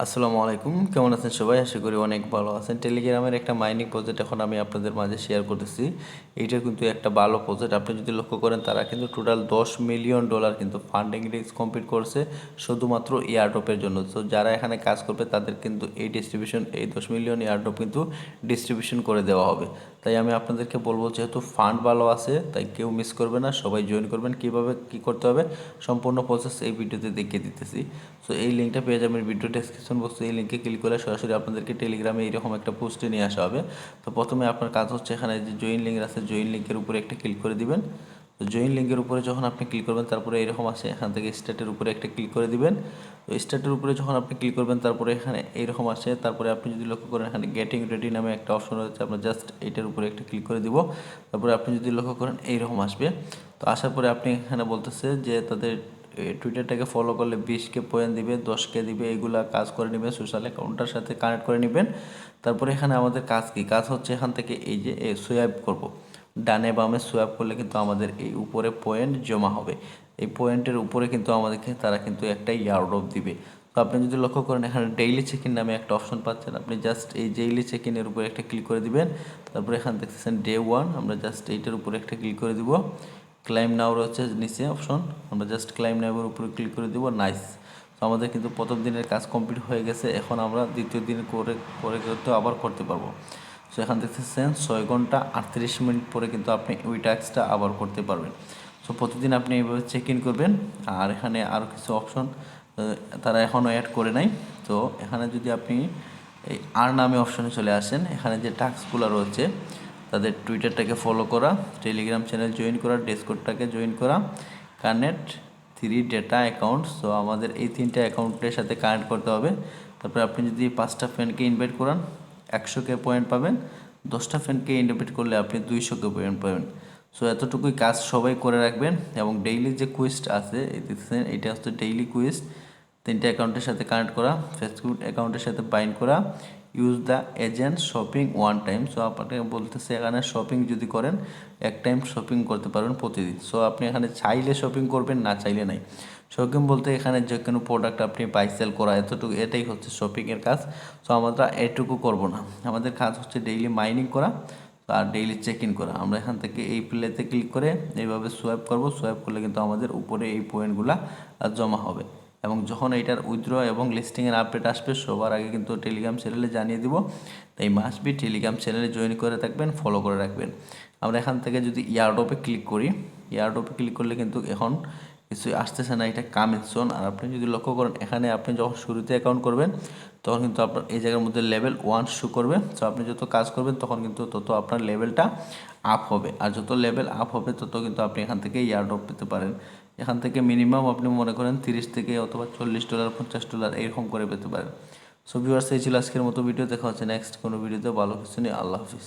আসসালামু আলাইকুম। কেমন আছেন সবাই? আশা করি অনেক ভালো আছেন। টেলিগ্রামের একটা মাইনিং প্রজেক্ট এখন আমি আপনাদের মাঝে শেয়ার করতেছি। এইটা কিন্তু একটা ভালো প্রজেক্ট আপনি যদি লক্ষ্য করেন, তারা কিন্তু টোটাল দশ মিলিয়ন ডলার কিন্তু ফান্ডিং রিস্ক কমপ্লিট করছে শুধুমাত্র এয়ারড্রপের জন্য। তো যারা এখানে কাজ করবে, তাদের কিন্তু এই ডিস্ট্রিবিউশন এই দশ মিলিয়ন এয়ারড্রপ কিন্তু ডিস্ট্রিবিউশন করে দেওয়া হবে। তাই আমি আপনাদেরকে বলব যেহেতু ফান্ড ভালো আছে, তাই কেউ মিস করবে না, সবাই জয়েন করবেন। কীভাবে কি করতে হবে, সম্পূর্ণ প্রসেস এই ভিডিওতে দেখিয়ে দিতেছি। সো এই লিঙ্কটা পেয়ে যাবেন ভিডিও ডেসক্রিপশন বক্সে এই লিঙ্কে ক্লিক করলে সরাসরি আপনাদেরকে টেলিগ্রামে এইরকম একটা পোস্টে নিয়ে আসা হবে। তো প্রথমে আপনার কাজ হচ্ছে এখানে যে জয়েন লিঙ্ক আছে জয়েন লিঙ্কের উপরে একটা ক্লিক করে দিবেন। তো জয়েন লিঙ্কের উপরে যখন আপনি ক্লিক করবেন, তারপরে এরকম আসে এখান থেকে স্টার্টের উপরে একটা ক্লিক করে দিবেন। স্টার্টের উপরে যখন আপনি ক্লিক করবেন, তারপরে এখানে এইরকম আসে। তারপরে আপনি যদি লক্ষ্য করেন, এখানে গেটিং রেডি নামে একটা অপশন রয়েছে। আপনার জাস্ট এইটার উপরে একটা ক্লিক করে দিব। তারপরে আপনি যদি লক্ষ্য করেন, এইরকম আসবে। তো আসার পরে আপনি এখানে বলতেছে যে, তাদের টুইটারটাকে ফলো করলে বিশকে পয়েন্ট দিবে, দশকে দিবে, এগুলা কাজ করে নেবেন সোশ্যাল অ্যাকাউন্টটার সাথে কানেক্ট করে নেবেন। তারপরে এখানে আমাদের কাজ কি? কাজ হচ্ছে এখান থেকে এই যে সোয়াইপ করব। ডানে বামে সোয়াইপ করলে কিন্তু আমাদের এই উপরে পয়েন্ট জমা হবে। এই পয়েন্টের উপরে কিন্তু আমাদেরকে, তারা কিন্তু একটা ইয়ার্ড অফ দিবে। তো আপনি যদি লক্ষ্য করেন, এখানে ডেইলি চেক ইন নামে একটা অপশন পাচ্ছেন। আপনি জাস্ট এই ডেইলি চেক ইনের উপরে একটা ক্লিক করে দিবেন। তারপরে এখানে দেখতেছেন ডে ওয়ান আমরা জাস্ট এইটার উপরে একটা ক্লিক করে দিব। ক্লাইম নাও রয়েছে নিচে অপশন আমরা জাস্ট ক্লাইম নাওয়ের উপরে ক্লিক করে দিব। নাইস তো আমাদের কিন্তু প্রথম দিনের কাজ কমপ্লিট হয়ে গেছে। এখন আমরা দ্বিতীয় দিন করে করে আবার করতে পারব। সো এখান দেখতেছেন ছয় ঘণ্টা আটত্রিশ মিনিট পরে কিন্তু আপনি ওই ট্যাক্সটা আবার করতে পারবেন। সো প্রতিদিন আপনি এইভাবে চেক ইন করবেন। আর এখানে আরও কিছু অপশন তারা এখনও অ্যাড করে নাই। তো এখানে যদি আপনি এই আর নামে অপশনে চলে আসেন, এখানে যে টাস্কগুলো রয়েছে, তাদের টুইটারটাকে ফলো করা টেলিগ্রাম চ্যানেল জয়েন করা ডেসকোডটাকে জয়েন করা connect three data account so আমাদের এই তিনটা অ্যাকাউন্টের সাথে কানেক্ট করতে হবে। তারপরে আপনি যদি পাঁচটা ফ্রেন্ডকে ইনভাইট করান একশো কে পয়েন্ট পাবেন, দশটা ফ্রেন্ডকে ইন্ডিপেট করলে আপনি দুইশো কে পয়েন্ট পাবেন। সো এতটুকুই কাজ সবাই করে রাখবেন এবং ডেইলি যে কুইস্ট আছে এটা হচ্ছে ডেইলি কুইস্ট তিনটে অ্যাকাউন্টের সাথে কানেক্ট করা ফেসবুক অ্যাকাউন্টের সাথে বাইন্ড করা। Use the agent shopping one time so আপনাকে বলতেছে, এখানে শপিং যদি করেন, এক টাইম শপিং করতে পারবেন প্রতিদিন। সো আপনি এখানে চাইলে শপিং করবেন, না চাইলে নাই। শপিং বলতে, এখানে যে কোনো প্রোডাক্ট আপনি বাই সেল করা, এতটুকু, এটাই হচ্ছে শপিংয়ের কাজ। সো আমরা এটুকু করব না। আমাদের কাজ হচ্ছে ডেইলি মাইনিং করা আর ডেইলি চেক ইন করা। আমরা এখান থেকে এই প্লেতে ক্লিক করে, এইভাবে সোয়াইপ করব। সোয়াইপ করলে কিন্তু আমাদের উপরে এই পয়েন্টগুলা জমা হবে। এবং যখন এইটার উইথড্র এবং লিস্টিংয়ের আপডেট আসবে, সবার আগে কিন্তু টেলিগ্রাম চ্যানেলে জানিয়ে দিব। তাই মাস্ট বি টেলিগ্রাম চ্যানেলে জয়েন করে থাকবেন ফলো করে রাখবেন। আমরা এখান থেকে যদি ইয়ারডপে ক্লিক করি ইয়ারডপে ক্লিক করলে কিন্তু এখন কিছু আসতেছে না, এটা কামিনসন আর আপনি যদি লক্ষ্য করেন, এখানে আপনি যখন শুরুতে অ্যাকাউন্ট করবেন, তখন কিন্তু আপনার এই জায়গার মধ্যে লেভেল ওয়ান শু করবে। তো আপনি যত কাজ করবেন, তখন কিন্তু তত আপনার লেভেলটা আপ হবে। আর যত লেভেল আপ হবে, তত কিন্তু আপনি এখান থেকে ইয়ারডপ পেতে পারেন। এখান থেকে মিনিমাম আপনি মনে করেন তিরিশ থেকে অথবা চল্লিশ ডলার পঞ্চাশ ডলার এরকম করে পেতে পারেন। সো ভিউয়ার্স এই ছিল আজকের মতো ভিডিও দেখা হচ্ছে নেক্সট কোনো ভিডিওতে ভালো কিছু নেই আল্লাহ হাফিজ।